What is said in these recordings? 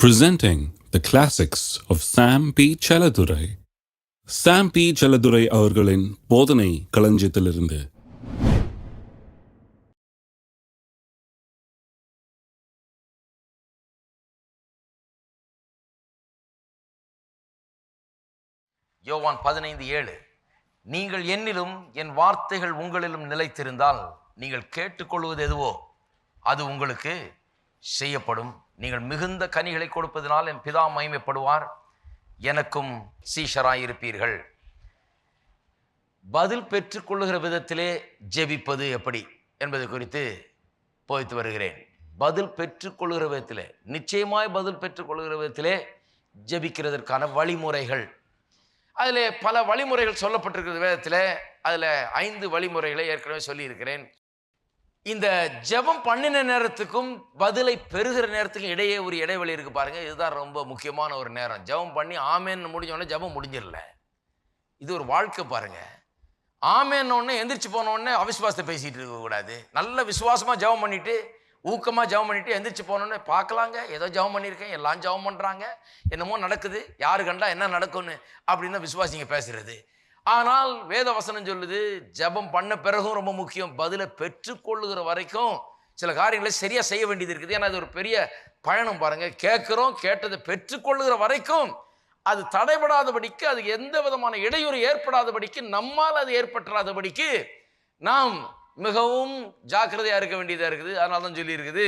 presenting the classics of Sam P. Chaladurai. Sam P. Chaladurai அவர்களின் போதனை களஞ்சியத்திலிருந்து யோவான் பதினைந்து ஏழு நீங்கள் என்னிலும் என் வார்த்தைகள் உங்களிலும் நிலைத்திருந்தால் நீங்கள் கேட்டுக்கொள்வது எதுவோ அது உங்களுக்கு செய்யப்படும் நீங்கள் மிகுந்த கனிகளை கொடுப்பதனால் என் பிதா மகிமைப்படுவார். எனக்கும் சீஷராயிருப்பீர்கள். பதில் பெற்றுக்கொள்ளுகிற விதத்திலே ஜெபிப்பது எப்படி என்பது குறித்து போய்த்து வருகிறேன். பதில் பெற்றுக்கொள்கிற விதத்திலே நிச்சயமாய் பதில் பெற்றுக்கொள்கிற விதத்திலே ஜெபிக்கிறதற்கான வழிமுறைகள். அதில் பல வழிமுறைகள் சொல்லப்பட்டிருக்கிறது வேதத்தில் அதில் ஐந்து வழிமுறைகளை ஏற்கனவே சொல்லியிருக்கிறேன். இந்த ஜெபம் பண்ணின நேரத்துக்கும் பதிலை பெறுகிற நேரத்துக்கும் இடையே ஒரு இடைவெளி இருக்கு பாருங்க. இதுதான் ரொம்ப முக்கியமான ஒரு நேரம். ஜெபம் பண்ணி ஆமேன்னு முடிஞ்சோடனே ஜெபம் முடிஞ்சிடல. இது ஒரு வாழ்க்கை பாருங்க. ஆமேன்னு எந்திரிச்சு போனோடனே அவிசுவாசத்தை பேசிட்டு இருக்கக்கூடாது நல்ல விசுவாசமா ஜெபம் பண்ணிட்டு ஊக்கமாக ஜெபம் பண்ணிட்டு எந்திரிச்சு போனோடனே பார்க்கலாங்க. ஏதோ ஜெபம் பண்ணியிருக்கேன் எல்லாம் ஜெபம் பண்ணுறாங்க என்னமோ நடக்குது. யாரு கண்டா என்ன நடக்கும்னு அப்படின்னு தான் விசுவாசிங்க பேசுறது. ஆனால் வேதவசனம் சொல்லுது ஜெபம் பண்ண பிறகும் ரொம்ப முக்கியம். பதிலை பெற்றுக்கொள்ளுகிற வரைக்கும் சில காரியங்களை சரியாக செய்ய வேண்டியது இருக்குது. ஏன்னா அது ஒரு பெரிய பயணம் பாருங்கள் கேட்குறோம் கேட்டதை பெற்றுக்கொள்ளுகிற வரைக்கும் அது தடைபடாதபடிக்கு அது எந்த விதமான இடையூறு ஏற்படாதபடிக்கு நம்மால் அது ஏற்பட்டுறாதபடிக்கு நாம் மிகவும் ஜாக்கிரதையாக இருக்க வேண்டியதாக இருக்குது. அதனால தான் சொல்லியிருக்குது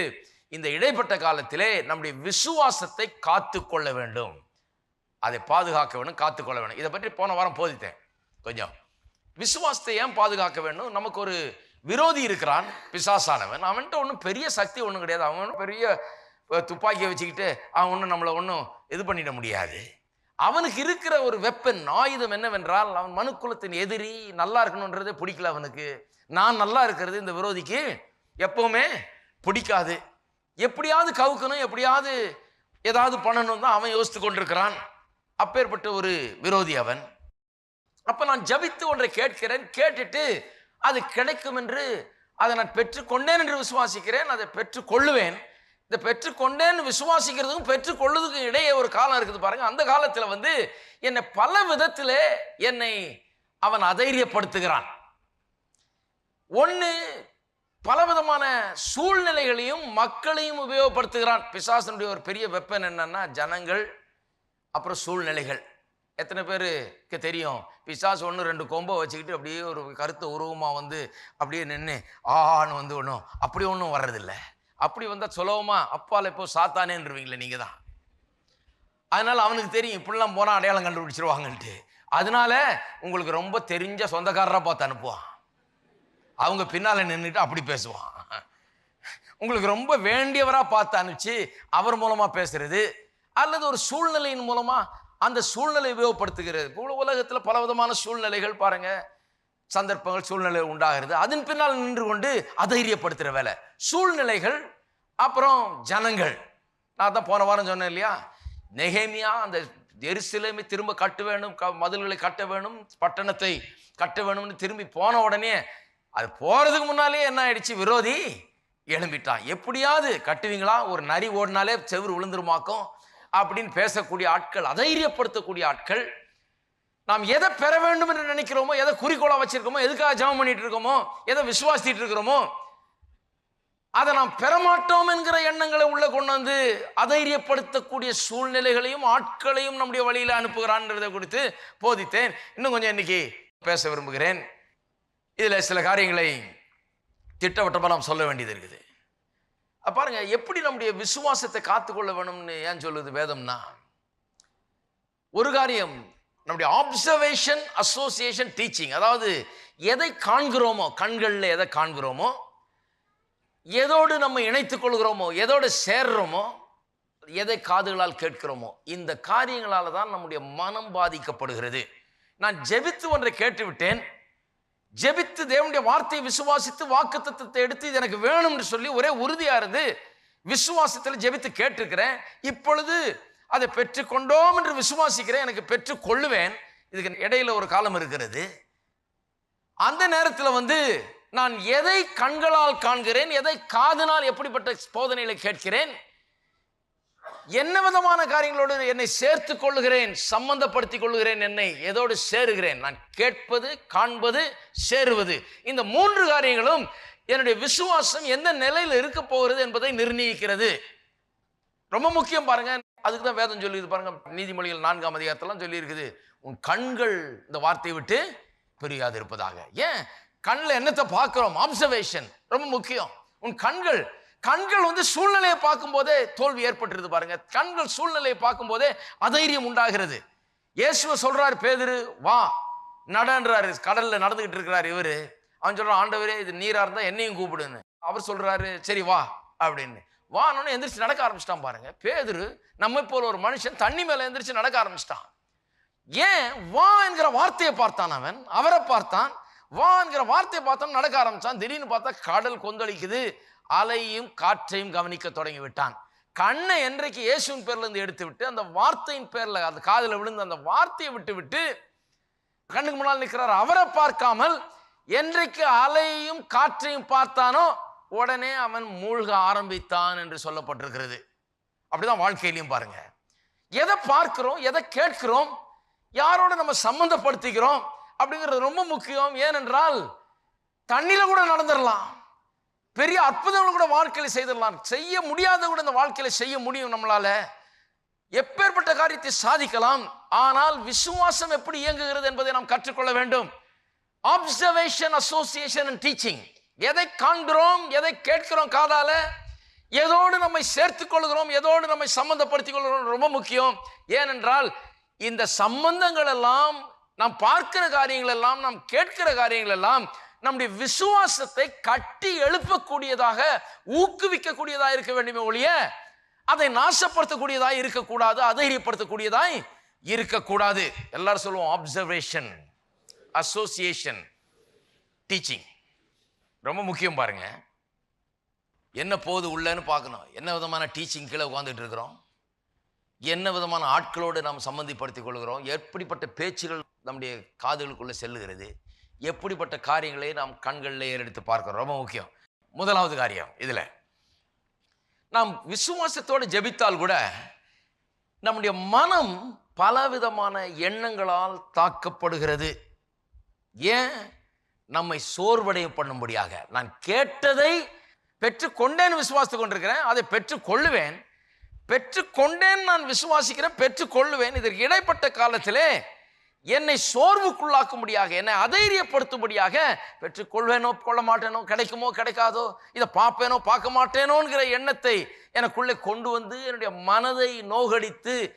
இந்த இடைப்பட்ட காலத்திலே நம்முடைய விசுவாசத்தை காத்து கொள்ள வேண்டும். அதை பாதுகாக்க வேணும் காத்துக்கொள்ள வேண்டும் இதை பற்றி போன வாரம் போதித்தேன். கொஞ்சம். விசுவாசத்தை ஏன் பாதுகாக்க வேண்டும்? நமக்கு ஒரு விரோதி இருக்கிறான் பிசாசானவன். அவன்கிட்ட ஒன்றும் பெரிய சக்தி ஒன்றும் கிடையாது. அவன் ஒண்ணும் பெரிய துப்பாக்கியை வச்சுக்கிட்டு அவன் ஒன்றும் நம்மளை ஒன்றும் இது பண்ணிட முடியாது. அவனுக்கு இருக்கிற ஒரு வெப்பன் ஆயுதம் என்னவென்றால் அவன் மனுக்குலத்தின் எதிரி நல்லா இருக்கணுன்றதே பிடிக்கல அவனுக்கு. நான் நல்லா இருக்கிறது இந்த விரோதிக்கு எப்போவுமே பிடிக்காது. எப்படியாவது கவுக்கணும் எப்படியாவது ஏதாவது பண்ணணும் தான் அவன் யோசித்து கொண்டிருக்கிறான். அப்பேற்பட்ட ஒரு விரோதி அவன். அப்போ நான் ஜபித்து ஒன்றை கேட்கிறேன் கேட்டுட்டு அது கிடைக்கும் என்று அதை நான் பெற்றுக்கொண்டேன் என்று விசுவாசிக்கிறேன் அதை பெற்றுக்கொள்ளுவேன். இந்த பெற்றுக்கொண்டேன்னு விசுவாசிக்கிறதுக்கும் பெற்றுக்கொள்ளுதுக்கும் இடையே ஒரு காலம் இருக்குது பாருங்க. அந்த காலத்தில் வந்து என்னை பல விதத்தில் என்னை அவன் அதைரியப்படுத்துகிறான். ஒன்று பலவிதமான சூழ்நிலைகளையும் மக்களையும் உபயோகப்படுத்துகிறான். பிசாசனுடைய ஒரு பெரிய வெப்பன் என்னன்னா ஜனங்கள் அப்புறம் சூழ்நிலைகள். எத்தனை பேருக்கு தெரியும்? பிசாசு ஒன்று ரெண்டு கொம்பை வச்சுக்கிட்டு அப்படியே ஒரு கருத்து உருவமாக வந்து அப்படியே நின்று ஆன்னு வந்து ஒன்றும் அப்படி ஒன்றும் வர்றதில்ல. அப்படி வந்தால் சுலபமா அப்பால் இப்போ சாத்தானேன்றவீங்களே நீங்கள் தான். அதனால் அவனுக்கு தெரியும் இப்படிலாம் போனால் அடையாளம் கண்டுபிடிச்சிருவாங்கன்ட்டு. அதனால உங்களுக்கு ரொம்ப தெரிஞ்ச சொந்தக்காரராக பார்த்து அனுப்புவான். அவங்க பின்னால் நின்றுட்டு அப்படி பேசுவான். உங்களுக்கு ரொம்ப வேண்டியவராக பார்த்து அனுப்பிச்சு அவர் மூலமாக பேசுறது அல்லது ஒரு சூழ்நிலையின் மூலமாக அந்த சூழ்நிலை உபயோகப்படுத்துகிறது. உலகத்தில் பல விதமான சூழ்நிலைகள் பாருங்க. சந்தர்ப்பங்கள் சூழ்நிலை உண்டாகிறது. அதன் பின்னால் நின்று கொண்டு அதைரியப்படுத்துகிற வேலை. சூழ்நிலைகள் அப்புறம் ஜனங்கள். நான் தான் போன வாரம் சொன்னேன் இல்லையா? நெகேமியா அந்த எருசலேமை திரும்ப கட்ட வேணும் க- மதில்களை கட்ட வேணும் பட்டணத்தை கட்ட வேணும்னு திரும்பி போன உடனே அது போகிறதுக்கு முன்னாலே என்ன ஆயிடுச்சு? விரோதி எழும்பிட்டான். எப்படியாவது கட்டுவீங்களா? ஒரு நரி ஓடினாலே செவுரு விழுந்துருமாக்கும். அப்படின்னு பேசக்கூடிய ஆட்கள் அதைரியப்படுத்தக்கூடிய ஆட்கள் நாம் எதை பெற வேண்டும் என்று நினைக்கிறோமோ எதை குறிக்கோளா வச்சிருக்கோமோ எதுக்காக ஜெபம் பண்ணிட்டு இருக்கோமோ எதை விசுவாசிட்டு இருக்கிறோமோ அதை நாம் பெறமாட்டோம் என்கிற எண்ணங்களை உள்ள கொண்டு வந்து அதைரியப்படுத்தக்கூடிய சூழ்நிலைகளையும் ஆட்களையும் நம்முடைய வழியில் அனுப்புகிறான்றதை குறித்து போதித்தேன். இன்னும் கொஞ்சம் இன்னைக்கு பேச விரும்புகிறேன். இதில் சில காரியங்களை திட்டவட்டமாக நாம் சொல்ல வேண்டியது இருக்குது. பாருங்க எப்படி நம்முடைய விசுவாசத்தை காத்துக்கொள்ள வேணும்னு ஏன் சொல்லுது வேதம்னா ஒரு காரியம் நம்முடைய ஆப்சர்வேஷன் அசோசியேஷன் டீச்சிங் அதாவது எதை காண்கிறோமோ கண்களில் எதை காண்கிறோமோ எதோடு நம்ம இணைத்துக் கொள்கிறோமோ எதோடு சேர்றோமோ எதை காதுகளால் கேட்கிறோமோ இந்த காரியங்களால தான் நம்முடைய மனம் பாதிக்கப்படுகிறது. நான் ஜெபித்து ஒன்றை கேட்டுவிட்டேன். ஜெபித்து தேவனுடைய வார்த்தையை விசுவாசித்து வாக்குத்தத்தத்தை எடுத்து இது எனக்கு வேணும்னு சொல்லி ஒரே உறுதியா இருந்து விசுவாசத்தில் ஜெபித்து கேட்டிருக்கிறேன். இப்பொழுது அதை பெற்றுக்கொண்டோம் என்று விசுவாசிக்கிறேன். எனக்கு பெற்று கொள்ளுவேன் இதுக்கு இடையில ஒரு காலம் இருக்கிறது. அந்த நேரத்தில் வந்து நான் எதை கண்களால் காண்கிறேன்? எதை காதனால் எப்படிப்பட்ட போதனைகளை கேட்கிறேன்? என்ன விதமான காரியங்களோடு என்னை சேர்த்து கொள்ளுகிறேன் சம்பந்தப்படுத்திக் கொள்ளுகிறேன் என்னை எதோடு சேருகிறேன்? நான் கேட்பது காண்பது சேருவது. இந்த மூன்று காரியங்களும் என்னுடைய விசுவாசம் எந்த நிலையில் இருக்க போகிறது என்பதை நிர்ணயிக்கிறது. ரொம்ப முக்கியம் பாருங்க. அதுக்கு தான் வேதம் சொல்லியிருக்கு பாருங்க. நீதிமொழிகள் நான்காம் அதிகாரத்தெல்லாம் சொல்லியிருக்குது. உன் கண்கள் இந்த வார்த்தையை விட்டு பிரியாது இருப்பதாக ஏன்? கண்ணில் என்னத்தை பார்க்குறோம்? அப்சர்வேஷன் ரொம்ப முக்கியம். உன் கண்கள் கண்கள் வந்து சூழ்நிலையை பார்க்கும்போதே தோல்வி ஏற்பட்டுருது பாருங்க. கண்கள் சூழ்நிலையை பார்க்கும்போதே அதைரியம் உண்டாகிறது. இயேசுவை சொல்றாரு பேதரு வா நடன்றாரு. கடல்ல நடந்துகிட்டு இருக்கிறார் இவரு. அவன் சொல்றான் ஆண்டவரே இது நீரா இருந்தா என்னையும் கூப்பிடுன்னு. அவர் சொல்றாரு சரி வா அப்படின்னு. வானோன்னு எந்திரிச்சு நடக்க ஆரம்பிச்சிட்டான் பாருங்க. பேதரு நம்ம போல ஒரு மனுஷன் தண்ணி மேல எந்திரிச்சு நடக்க ஆரம்பிச்சிட்டான். ஏன்? வா என்கிற வார்த்தையை பார்த்தான் அவன். அவரை பார்த்தான். வா என்கிற வார்த்தையை பார்த்தோம் நடக்க ஆரம்பிச்சான். திடீர்னு பார்த்தா கடல் கொந்தளிக்குது. அலையும் காற்றையும் கவனிக்க தொடங்கி விட்டான் கண்ணை என்றைக்கு இயேசுவின் பேர்லேருந்து எடுத்து விட்டு அந்த வார்த்தையின் பேரில் அந்த காதில் விழுந்து அந்த வார்த்தையை விட்டு விட்டு கண்ணுக்கு முன்னால் நிற்கிறார். அவரை பார்க்காமல் என்றைக்கு அலையும் காற்றையும் பார்த்தானோ உடனே அவன் மூழ்க ஆரம்பித்தான் என்று சொல்லப்பட்டிருக்கிறது. அப்படிதான் வாழ்க்கையிலையும் பாருங்க. எதை பார்க்கிறோம் எதை கேட்கிறோம் யாரோட நம்ம சம்மந்தப்படுத்திக்கிறோம் அப்படிங்கிறது ரொம்ப முக்கியம். ஏனென்றால் தண்ணியில் கூட நடந்துடலாம். பெரிய அற்புதங்களை கூட வாழ்க்கையில் செய்திடலாம். செய்ய முடியாத கூட இந்த வாழ்க்கையில் செய்ய முடியும் நம்மளால. எப்பேற்பட்ட காரியத்தை சாதிக்கலாம். ஆனால் விசுவாசம் எப்படி இயங்குகிறது என்பதை நாம் கற்றுக்கொள்ள வேண்டும். அப்சர்வேஷன் அசோசியேஷன் அண்ட் டீச்சிங் எதை காண்கிறோம் எதை கேட்கிறோம் காதால எதோடு நம்மை சேர்த்துக் கொள்கிறோம் எதோடு நம்மை சம்பந்தப்படுத்திக் கொள்கிறோம் ரொம்ப முக்கியம். ஏனென்றால் இந்த சம்பந்தங்கள் எல்லாம் நாம் பார்க்கிற காரியங்கள் எல்லாம் நாம் கேட்கிற காரியங்கள் எல்லாம் நம்முடைய விசுவாசத்தை கட்டி எழுப்பக்கூடியதாக ஊக்குவிக்கக்கூடியதாக இருக்க வேண்டுமே ஒழிய அதை நாசப்படுத்தக்கூடியதாய் இருக்கக்கூடாது அதைரியப்படுத்தக்கூடியதாய் இருக்கக்கூடாது. எல்லாரும் சொல்லுவோம் அப்சர்வேஷன் அசோசியேஷன் டீச்சிங் ரொம்ப முக்கியம் பாருங்க. என்ன போகுது உள்ளன்னு பார்க்கணும். என்ன விதமான டீச்சிங் கீழே உட்காந்துட்டு இருக்கிறோம்? என்ன விதமான ஆட்களோடு நாம் சம்மந்திப்படுத்திக் கொள்கிறோம்? எப்படிப்பட்ட பேச்சுகள் நம்முடைய காதுகளுக்குள்ளே செல்லுகிறது? எப்படிப்பட்ட காரியங்களை நாம் கண்களில் ஏறெடுத்து பார்க்கிறோம். ரொம்ப முக்கியம். முதலாவது காரியம் இதில். நாம் விசுவாசத்தோடு ஜெபித்தால் கூட நம்முடைய மனம் பலவிதமான எண்ணங்களால் தாக்கப்படுகிறது. ஏன்? நம்மை சோர்வடைய பண்ணும்படியாக. நான் கேட்டதை பெற்றுக்கொண்டேன் விசுவாசித்து கொண்டிருக்கிறேன். அதை பெற்றுக்கொள்ளுவேன் பெற்றுக்கொண்டேன் நான் விசுவாசிக்கிறேன். பெற்றுக்கொள்ளுவேன் இதற்கு இடைப்பட்ட காலத்திலே என்னை சோர்வுக்குள்ளாக்கும்படியாக என்னை அதைரியப்படுத்தும்படியாக பெற்றுக்கொள்வேனோ கொள்ள மாட்டேனோ கிடைக்குமோ கிடைக்காதோ இதை பார்ப்பேனோ பார்க்க மாட்டேனோங்கிற எண்ணத்தை எனக்குள்ளே கொண்டு வந்து என்னுடைய மனதை நோகடித்து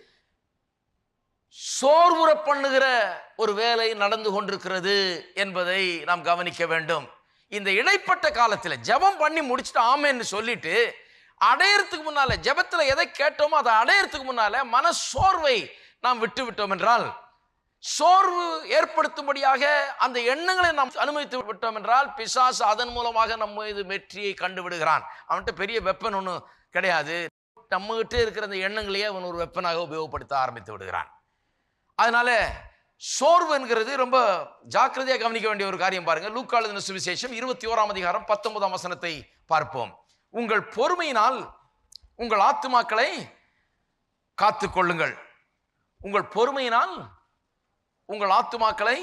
சோர்வுற பண்ணுகிற ஒரு வேலை நடந்து கொண்டிருக்கிறது என்பதை நாம் கவனிக்க வேண்டும். இந்த இடைப்பட்ட காலத்தில் ஜெபம் பண்ணி முடிச்சுட்டு ஆமேன்னு சொல்லிட்டு அடையறதுக்கு முன்னால ஜெபத்தில் எதை கேட்டோமோ அதை அடையறதுக்கு முன்னால மன சோர்வை நாம் விட்டு விட்டோம் என்றால் சோர்வு ஏற்படுத்தும்படியாக அந்த எண்ணங்களை நாம் அனுமதித்து விட்டோம் என்றால் பிசாசு அதன் மூலமாக நம்ம இது வெற்றியை கண்டு விடுகிறான் அவன்கிட்ட பெரிய வெப்பன் ஒன்று கிடையாது. நம்மகிட்ட இருக்கிற அந்த எண்ணங்களையே அவன் ஒரு வெப்பனாக உபயோகப்படுத்த ஆரம்பித்து விடுகிறான். அதனால சோர்வு என்கிறது ரொம்ப ஜாக்கிரதையாக கவனிக்க வேண்டிய ஒரு காரியம் பாருங்க. லூக்காளுதின சுவிசேஷம் இருபத்தி ஓராம் அதிகாரம் பத்தொன்பதாம் வசனத்தை பார்ப்போம். உங்கள் பொறுமையினால் உங்கள் ஆத்துமாக்களை காத்து கொள்ளுங்கள் உங்கள் பொறுமையினால் உங்கள் ஆத்துமாக்களை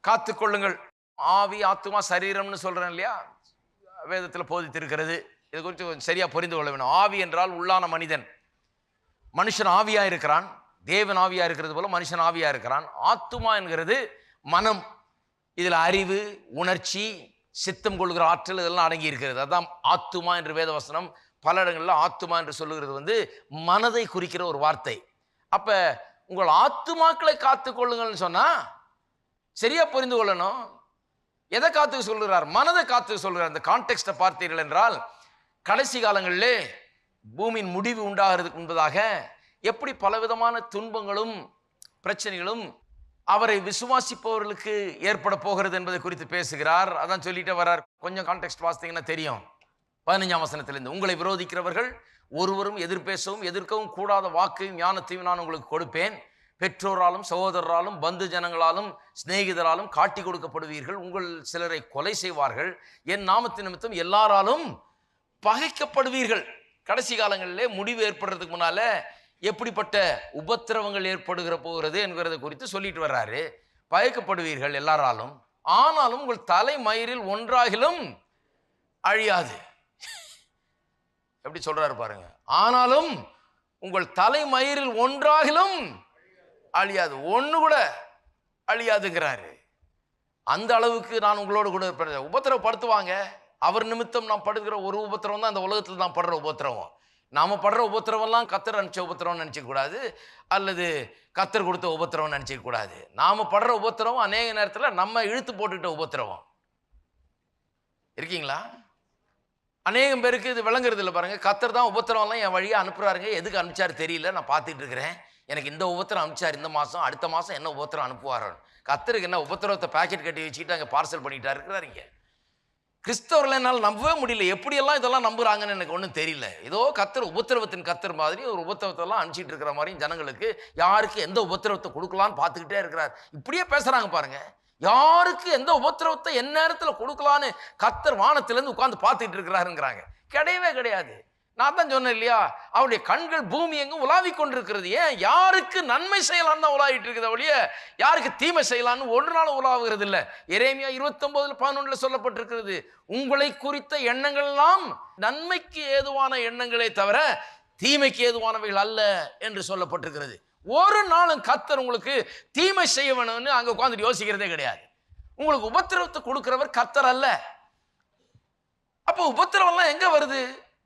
காத்து கொள்ளுங்கள் ஆவி ஆத்துமா சரீரம்னு சொல்கிறேன் இல்லையா? வேதத்தில் போதித்திருக்கிறது. இது குறித்து கொஞ்சம் சரியாக புரிந்து கொள்ள வேண்டும் ஆவி என்றால் உள்ளான மனிதன். மனுஷன் ஆவியாக இருக்கிறான். தேவன் ஆவியாக இருக்கிறது போல மனுஷன் ஆவியாக இருக்கிறான். ஆத்துமா என்கிறது மனம். இதில் அறிவு உணர்ச்சி சித்தம் கொள்கிற ஆற்றல் இதெல்லாம் அடங்கி இருக்கிறது. அதான் ஆத்துமா என்று வேதவசனம் பல இடங்களில் ஆத்துமா என்று சொல்லுகிறது வந்து மனதை குறிக்கிற ஒரு வார்த்தை. அப்போ உங்கள் ஆத்துமாக்களை காத்து கொள்ளுங்கள்னு சொன்னா சரியா புரிந்து கொள்ளணும். எதை காத்து சொல்கிறார் மனதை காத்து சொல்கிறார் அந்த கான்டெக்ட்டை பார்த்தீர்கள் என்றால் கடைசி காலங்களிலே பூமியின் முடிவு உண்டாகிறதுக்கு முன்பதாக எப்படி பலவிதமான துன்பங்களும் பிரச்சனைகளும் அவரை விசுவாசிப்பவர்களுக்கு ஏற்பட போகிறது என்பதை குறித்து பேசுகிறார். அதான் சொல்லிட்டு வர்றார். கொஞ்சம் கான்டெக்ட் பார்த்தீங்கன்னா தெரியும். பதினஞ்சாம் வசனத்திலிருந்து உங்களை விரோதிக்கிறவர்கள் ஒருவரும் எதிர்பேசவும் எதிர்க்கவும் கூடாத வாக்கையும் ஞானத்தையும் நான் உங்களுக்கு கொடுப்பேன். பெற்றோராலும் சகோதரராலும் பந்து ஜனங்களாலும் சிநேகிதராலும் காட்டி கொடுக்கப்படுவீர்கள். உங்கள் சிலரை கொலை செய்வார்கள். என் நாமத்தின் நிமித்தம் எல்லாராலும் பகைக்கப்படுவீர்கள். கடைசி காலங்களிலே முடிவு ஏற்படுறதுக்கு முன்னால எப்படிப்பட்ட உபத்திரவங்கள் ஏற்படுகிற போகிறது என்கிறத குறித்து சொல்லிட்டு வர்றாரு. பகைக்கப்படுவீர்கள் எல்லாராலும். ஆனாலும் உங்கள் தலைமயிரில் ஒன்றாகிலும் அழியாது. எப்படி சொல்றாரு பாருங்க. ஆனாலும் உங்கள் தலைமயிரில் ஒன்றாகிலும் அழியாது. ஒன்று கூட அழியாதுங்கிறாரு. அந்த அளவுக்கு நான் உங்களோடு கூட இருப்பேன் உபத்திரவப்படுத்துவாங்க. அவர் நிமித்தம் நான் படுகிற ஒரு உபத்திரவம் தான் அந்த உலகத்தில் நான் படுற உபத்திரவம். நாம் படுற உபத்திரவம்லாம் கத்தர் நினச்ச உபத்திரம் நினச்சிக்கூடாது அல்லது கத்தர் கொடுத்த உபத்திரவம் நினச்சிக்கூடாது நாம் நாம படுற உபத்திரவம் அநேக நேரத்தில் நம்ம இழுத்து போட்டுக்கிட்ட உபத்திரவம். இருக்கீங்களா? அநேகம் பேருக்கு இது விளங்குறது இல்லை பாருங்க. கத்தர் தான் உபத்திரவம்லாம் என் வழியாக அனுப்புறாருங்க. எதுக்கு அனுப்பிச்சாரு தெரியல. நான் பார்த்துட்டு இருக்கிறேன். எனக்கு இந்த உபத்திரம் அனுப்பிச்சார். இந்த மாதம் அடுத்த மாதம் என்ன உபத்திரம் அனுப்புவாரோ. கத்தருக்கு என்ன உபத்திரவத்தை பேக்கெட் கட்டி வச்சுக்கிட்டு அங்கே பார்சல் பண்ணிட்டா இருக்கிறாருங்க கிறிஸ்தவர்கள் என்னால் நம்பவே முடியல. எப்படியெல்லாம் இதெல்லாம் நம்புகிறாங்கன்னு எனக்கு ஒன்றும் தெரியல. ஏதோ கத்தர் உபத்திரவத்தின் கத்தர் மாதிரி ஒரு உபத்திரவத்தெல்லாம் அனுப்பிச்சிட்டு இருக்கிற மாதிரியும் ஜனங்களுக்கு யாருக்கு எந்த உபத்திரவத்தை கொடுக்கலான்னு பார்த்துக்கிட்டே இருக்கிறார். இப்படியே பேசுகிறாங்க பாருங்கள் யாருக்கு எந்த உபத்திரவத்தை எந்நேரத்தில் கொடுக்கலான்னு கத்தர் வானத்திலேருந்து உட்காந்து பார்த்துட்டு இருக்கிறாருங்கிறாங்க. கிடையவே கிடையாது. நான் தான் சொன்னேன் இல்லையா? அவருடைய கண்கள் பூமி எங்கும் உலாவி கொண்டிருக்கிறது. ஏன்? யாருக்கு நன்மை செய்யலான்னு தான் உலாவிட்டு இருக்குது ஒழிய யாருக்கு தீமை செய்யலாம்னு ஒரு நாள் உலாவுகிறது இல்லை. இறைமையா இருபத்தொன்பதுல பதினொன்றில் சொல்லப்பட்டிருக்கிறது உங்களை குறித்த எண்ணங்கள் எல்லாம் நன்மைக்கு ஏதுவான எண்ணங்களே தவிர தீமைக்கு ஏதுவானவைகள் அல்ல என்று சொல்லப்பட்டிருக்கிறது. ஒரு நாளும் கத்தர் உங்களுக்கு தீமை செய்ய வேணும்னு அங்கே உட்காந்துட்டு யோசிக்கிறதே கிடையாது. உங்களுக்கு உபத்திரவத்தை கொடுக்குறவர் கத்தர் அல்ல. அப்போ உபத்திரவம்லாம் எங்கே வருது?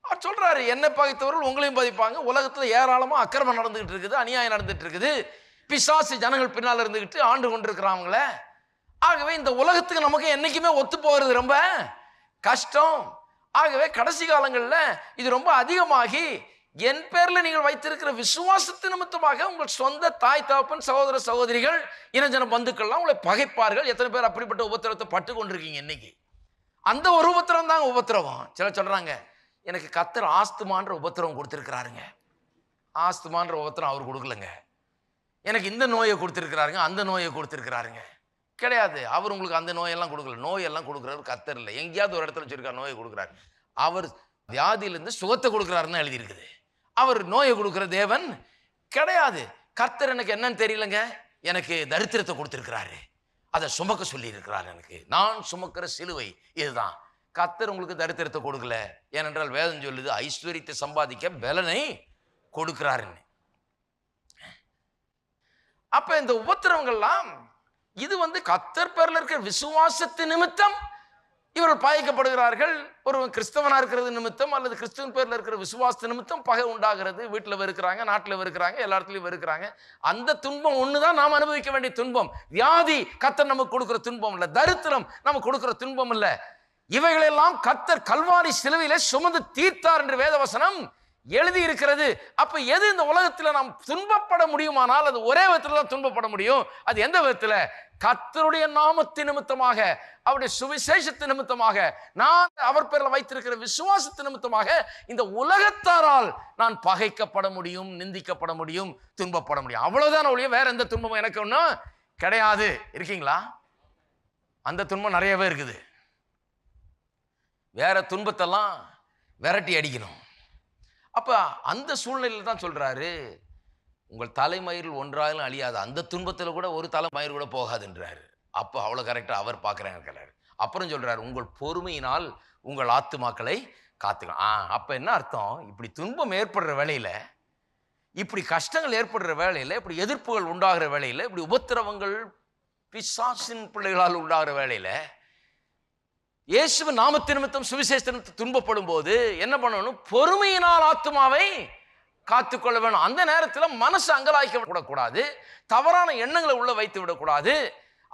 அவர் சொல்கிறாரு என்னை பகைத்தவர்கள் உங்களையும் பதிப்பாங்க. உலகத்தில் ஏராளமாக அக்கிரமம் நடந்துகிட்டு இருக்குது அநியாயம் நடந்துட்டு இருக்குது. பிசாசு ஜனங்கள் பின்னால் இருந்துக்கிட்டு ஆண்டு கொண்டிருக்கிறாங்கள ஆகவே இந்த உலகத்துக்கு நமக்கு என்னைக்குமே ஒத்து போகிறது ரொம்ப கஷ்டம். ஆகவே கடைசி காலங்களில் இது ரொம்ப அதிகமாகி என் பேரில் நீங்கள் வைத்திருக்கிற விசுவாசத்து நிமித்தமாக உங்கள் சொந்த தாய் தகப்பன் சகோதர சகோதரிகள் இனஜன பந்துக்கள்லாம் உங்களை பகைப்பார்கள். எத்தனை பேர் அப்படிப்பட்ட உபத்திரவத்தை பட்டு கொண்டிருக்கீங்க இன்னைக்கு? அந்த ஒரு உபத்திரம் தாங்க உபத்திரவம். சில சொல்கிறாங்க எனக்கு கத்தர் ஆஸ்துமான்ற உபத்திரவம் கொடுத்துருக்கிறாருங்க. ஆஸ்துமான்ற உபத்திரம் அவர் கொடுக்கலங்க. எனக்கு இந்த நோயை கொடுத்துருக்கிறாருங்க அந்த நோயை கொடுத்துருக்கிறாருங்க. கிடையாது அவர் உங்களுக்கு அந்த நோயெல்லாம் கொடுக்கல. நோயெல்லாம் கொடுக்குறாரு கத்தர் இல்லை. எங்கேயாவது ஒரு இடத்துல வச்சிருக்காரு நோயை கொடுக்குறாரு. அவர் வியாதியிலேருந்து சுகத்தை கொடுக்குறாருன்னு எழுதியிருக்குது. அவர் நோயை கொடுக்குற தேவன் கிடையாது. கர்த்தர் எனக்கு என்னன்னு தெரியலங்க. எனக்கு தரித்திரத்தை கொடுத்துருக்கிறாரு. அதை சுமக்க சொல்லி இருக்கிறார் எனக்கு. நான் சுமக்கிற சிலுவை இதுதான். கர்த்தர் உங்களுக்கு தரித்திரத்தை கொடுக்கல. ஏனென்றால் வேதம் சொல்லுது ஐஸ்வர்யத்தை சம்பாதிக்க பலனை கொடுக்கிறாருன்னு. அப்ப இந்த உபத்திரவங்கள்லாம் இது வந்து கத்தர் பேரில் இருக்கிற விசுவாசத்து நிமித்தம் இவர்கள் பாதிக்கப்படுகிறார்கள். ஒருவன் கிறிஸ்தவனாக இருக்கிறது நிமித்தம் அல்லது கிறிஸ்துவன் பேரில் இருக்கிற விசுவாசத்து நிமித்தம் பகை உண்டாகிறது. வீட்டில் வெறுக்கிறாங்க நாட்டில் வெறுக்கிறாங்க எல்லா இடத்துலையும் வெறுக்கிறாங்க. அந்த துன்பம் ஒன்று தான் நாம் அனுபவிக்க வேண்டிய துன்பம். வியாதி கத்தர் நமக்கு கொடுக்குற துன்பம் இல்லை. தரித்திரம் நமக்கு கொடுக்குற துன்பம் இல்லை. இவைகளெல்லாம் கத்தர் கல்வாரி சிலுவையில சுமந்து தீர்த்தார் என்று வேதவசனம் எழுதி இருக்கிறது அப்ப எது இந்த உலகத்துல நாம் துன்பப்பட முடியுமானால் அது ஒரே விதத்துல தான் துன்பப்பட முடியும். அது எந்த விதத்துல? கத்தருடைய நாமத்து நிமித்தமாக அவருடைய சுவிசேஷத்து நிமித்தமாக நான் அவர் பேரில் வைத்திருக்கிற விசுவாசத்து நிமித்தமாக இந்த உலகத்தாரால் நான் பகைக்கப்பட முடியும் நிந்திக்கப்பட முடியும் துன்பப்பட முடியும். அவ்வளவுதான் ஒழிய வேற எந்த துன்பமும் எனக்கு ஒன்றும் கிடையாது. இருக்கீங்களா? அந்த துன்பம் நிறையவே இருக்குது. வேற துன்பத்தெல்லாம் விரட்டி அடிக்கணும். அப்போ அந்த சூழ்நிலையில் தான் சொல்கிறாரு உங்கள் தலைமயிரில் ஒன்றாலும் அழியாது. அந்த துன்பத்தில் கூட ஒரு தலைமயிர் கூட போகாதுன்றாரு. அப்போ அவ்வளோ கரெக்டாக அவர் பார்க்குறேன் அப்புறம் சொல்கிறார் உங்கள் பொறுமையினால் உங்கள் ஆத்துமாக்களை காத்துக்கலாம் ஆ அப்போ என்ன அர்த்தம்? இப்படி துன்பம் ஏற்படுற வேலையில் இப்படி கஷ்டங்கள் ஏற்படுற வேலையில் இப்படி எதிர்ப்புகள் உண்டாகிற வேலையில் இப்படி உபத்திரவங்கள் பிசாசின் பிள்ளைகளால் உண்டாகிற வேலையில் இயேசுவின் நாமத்து நிமித்தம் சுவிசேஷத்தின் துன்பப்படும் போது என்ன பண்ணணும்? பொறுமையினால் ஆத்துமாவை காத்துக்கொள்ள வேணும். அந்த நேரத்தில் மனசு அங்கலாய்க்க விடக்கூடாது. தவறான எண்ணங்களை உள்ள வைத்து விடக்கூடாது.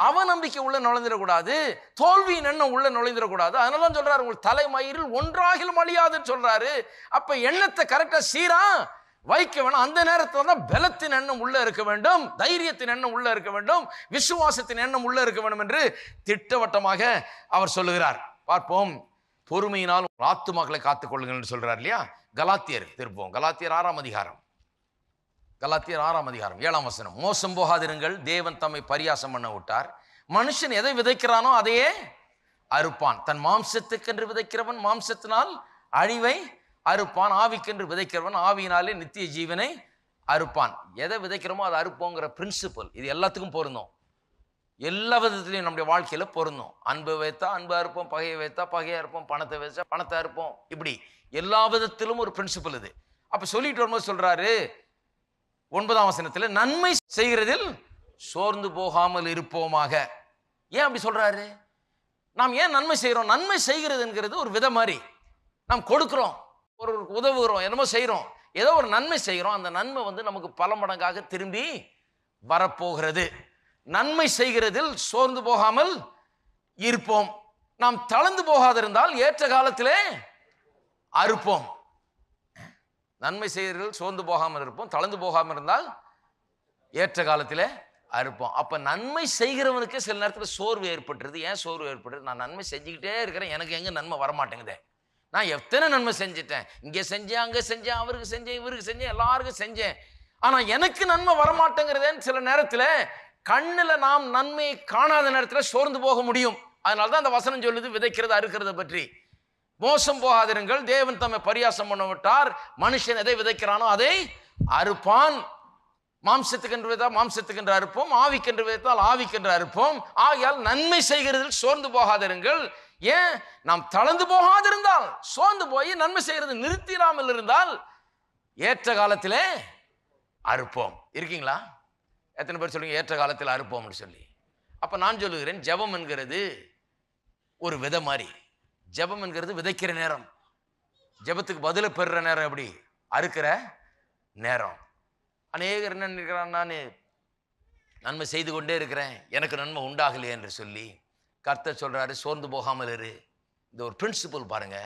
அவநம்பிக்கை உள்ள நுழைந்திடக்கூடாது. தோல்வியின் எண்ணம் உள்ள நுழைந்துடக்கூடாது. அதனால தான் சொல்றாரு உங்கள் தலைமயிரில் ஒன்றாகிலும் அழியாதுன்னு சொல்றாரு. அப்ப எண்ணத்தை கரெக்டா சீரா வைக்க வேணும். அந்த நேரத்தில் தான் பலத்தின் எண்ணம் உள்ள இருக்க வேண்டும். தைரியத்தின் எண்ணம் உள்ள இருக்க வேண்டும். விசுவாசத்தின் எண்ணம் உள்ள இருக்க வேண்டும் என்று திட்டவட்டமாக அவர் சொல்லுகிறார். பார்ப்போம். பொறுமையினால் ஆத்துமாக்களை காத்துக்கொள்ளுங்கள் என்று சொல்றார் இல்லையா? கலாத்தியர் திருப்போம் கலாத்தியர் ஆறாம் அதிகாரம். கலாத்தியர் ஆறாம் அதிகாரம் ஏழாம் வசனம். மோசம் போகாதிருங்கள். தேவன் தம்மை பரியாசம் பண்ண விட்டார். மனுஷன் எதை விதைக்கிறானோ அதையே அறுப்பான். தன் மாம்சத்துக்கென்று விதைக்கிறவன் மாம்சத்தினால் அழிவை அறுப்பான். ஆவிக்கென்று விதைக்கிறவன் ஆவியினாலே நித்திய ஜீவனை அறுப்பான். எதை விதைக்கிறோமோ அதை அறுப்போங்கிற பிரின்சிபல் இது எல்லாத்துக்கும் பொருந்தும். எல்லா விதத்துலையும் நம்முடைய வாழ்க்கையில் பொருந்தும். அன்பு வைத்தா அன்பு அறுப்போம் பகையை வைத்தா பகையை அறுப்போம் பணத்தை வைச்சா பணத்தை அறுப்போம். இப்படி எல்லா விதத்திலும் ஒரு பிரின்சிபல் இது. அப்போ சொல்லிட்டு வரும்போது சொல்கிறாரு ஒன்பதாம் வசனத்தில் நன்மை செய்கிறதில் சோர்ந்து போகாமல் இருப்போமாக. ஏன் அப்படி சொல்கிறாரு நாம் ஏன் நன்மை செய்கிறோம்? நன்மை செய்கிறதுங்கிறது ஒரு வித மாதிரி. நாம் கொடுக்கிறோம். ஒரு உதவுகிறோம் என்னமோ செய்கிறோம் ஏதோ ஒரு நன்மை செய்கிறோம் அந்த நன்மை வந்து நமக்கு பல மடங்காக திரும்பி வரப்போகிறது. நன்மை செய்கிறதில் சோர்ந்து போகாமல் இருப்போம். நாம் தளர்ந்து போகாதிருந்தால் ஏற்ற காலத்திலே அறுப்போம். நன்மை செய்கிறதில் சோர்ந்து போகாமல் இருப்போம். தளர்ந்து போகாமல் இருந்தால் ஏற்ற காலத்திலே அறுப்போம். அப்போ நன்மை செய்கிறவனுக்கு சில நேரத்தில் சோர்வு ஏற்பட்டுருது. ஏன் சோர்வு ஏற்படுது நான் நன்மை செஞ்சுக்கிட்டே இருக்கிறேன். எனக்கு எங்கே நன்மை வரமாட்டேங்குதே? நான் எத்தனை நன்மை செஞ்சுட்டேன்? இங்கே செஞ்சேன் அங்கே செஞ்சேன் அவருக்கு செஞ்சேன் இவருக்கு செஞ்சேன் எல்லாருக்கும் செஞ்சேன். ஆனால் எனக்கு நன்மை வரமாட்டேங்கிறதேன்னு சில நேரத்தில் கண்ணில் நாம் நன்மையை காணாத நேரத்தில் சோர்ந்து போக முடியும். அதனால தான் அந்த வசனம் சொல்லுது விதைக்கிறது அறுக்கிறத பற்றி. மோசம் போகாதிருங்கள் தேவன் தம்மை பரியாசம் பண்ண விட்டார். மனுஷன் எதை விதைக்கிறானோ அதை அறுப்பான். மாம்சத்துக்கென்று விதைத்தால் மாம்சத்துக்கென்று அறுப்போம். ஆவிக்கென்று விதத்தால் ஆவிக்கென்று அறுப்போம். ஆகையால் நன்மை செய்கிறதில் சோர்ந்து போகாதிருங்கள். ஏன்? நாம் தளர்ந்து போகாதிருந்தால் சோர்ந்து போய் நன்மை செய்கிறது நிறுத்திடாமல் இருந்தால் ஏற்ற காலத்திலே அறுப்போம். இருக்கீங்களா? எத்தனை பேர் சொல்லுங்க ஏற்ற காலத்தில் அறுப்போம்னு சொல்லி. அப்போ நான் சொல்லுகிறேன் ஜபம் என்கிறது ஒரு விதை மாதிரி ஜபம் என்கிறது விதைக்கிற நேரம். ஜெபத்துக்கு பதிலை பெறுற நேரம் எப்படி? அறுக்கிற நேரம். அநேகர் என்ன நினைக்கிறான் நான் நன்மை செய்து கொண்டே இருக்கிறேன் எனக்கு நன்மை உண்டாகலையே என்று சொல்லி கர்த்தர் சொல்கிறாரு சோர்ந்து போகாமல் இரு. இந்த ஒரு பிரின்சிபல் பாருங்க.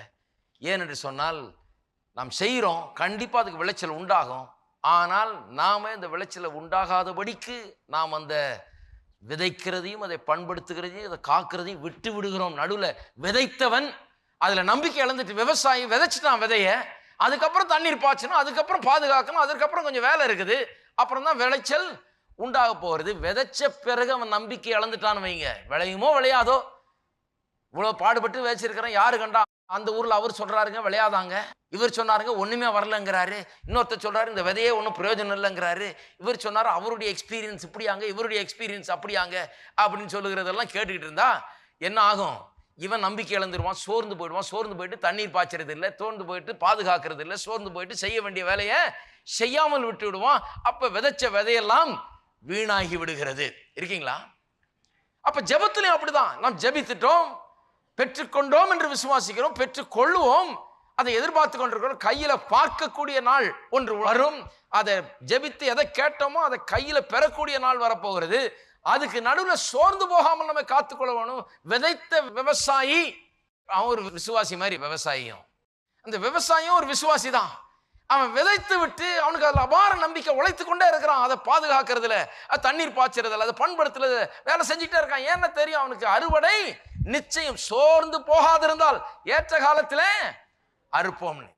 ஏனென்று சொன்னால் நாம் செய்கிறோம் கண்டிப்பாக அதுக்கு விளைச்சல் உண்டாகும். ஆனால் நாம் இந்த விளைச்சலை உண்டாகாதபடிக்கு நாம் அந்த விதைக்கிறதையும் அதை பண்படுத்துகிறதையும் அதை காக்கிறதையும் விட்டு விடுகிறோம். நடுவில் விதைத்தவன் அதில் நம்பிக்கை இழந்துட்டு விவசாயி விதைச்சிட்டான் விதைய. அதுக்கப்புறம் தண்ணீர் பாய்ச்சணும் அதுக்கப்புறம் பாதுகாக்கணும் அதுக்கப்புறம் கொஞ்சம் வேலை இருக்குது. அப்புறம் தான் விளைச்சல் உண்டாக போகிறது. விதைச்ச பிறகு அவன் நம்பிக்கை இழந்துட்டான்னு வைங்க. விளையுமோ விளையாதோ. இவ்வளோ பாடுபட்டு வச்சிருக்கிறேன் யாரு கண்டா? அந்த ஊரில் அவர் சொல்கிறாருங்க விளையாதாங்க. இவர் சொன்னாருங்க ஒன்றுமே வரலங்கிறாரு. இன்னொருத்தர் சொல்கிறாரு இந்த விதையே ஒன்றும் பிரயோஜனம் இல்லைங்கிறாரு. இவர் சொன்னார் அவருடைய எக்ஸ்பீரியன்ஸ் இப்படியாங்க இவருடைய எக்ஸ்பீரியன்ஸ் அப்படியாங்க. அப்படின்னு சொல்லுகிறதெல்லாம் கேட்டுக்கிட்டு இருந்தா என்ன ஆகும்? இவன் நம்பிக்கை இழந்துருவான் சோர்ந்து போயிடுவான். சோர்ந்து போயிட்டு தண்ணீர் பாய்ச்சறது இல்லை சோர்ந்து போயிட்டு பாதுகாக்கிறது இல்லை சோர்ந்து போயிட்டு செய்ய வேண்டிய வேலையை செய்யாமல் விட்டு விடுவான் அப்போ விதைச்ச விதையெல்லாம் வீணாகி விடுகிறது. இருக்கீங்களா? அப்ப ஜெபத்திலையும் அப்படிதான். நாம் ஜெபித்துட்டோம் பெற்றுக்கொண்டோம் என்று விசுவாசிக்கிறோம் பெற்றுக்கொள்ளுவோம். அதை எதிர்பார்த்து கொண்டிருக்கிறோம். கையில பார்க்கக்கூடிய நாள் ஒன்று வரும். அதை ஜெபித்து எதை கேட்டோமோ அதை கையில பெறக்கூடிய நாள் வரப்போகிறது. அதுக்கு நடுவில் சோர்ந்து போகாமல் நம்ம காத்துக்கொள்ள வேணும். விதைத்த விவசாயி அவன் ஒரு விசுவாசி மாதிரி விவசாயியும். அந்த விவசாயியும் ஒரு விசுவாசி தான் அவன் விதைத்து விட்டு அவனுக்கு அதில் அபார நம்பிக்கை உழைத்து கொண்டே இருக்கிறான். அதை பாதுகாக்கிறதுல அது தண்ணீர் பாய்ச்சறதுல அதை பண்படுத்துறது வேலை செஞ்சுட்டே இருக்கான். ஏன்னா தெரியும் அவனுக்கு அறுவடை நிச்சயம் சோர்ந்து போகாதிருந்தால் ஏற்ற காலத்திலே அறுப்போம்னு.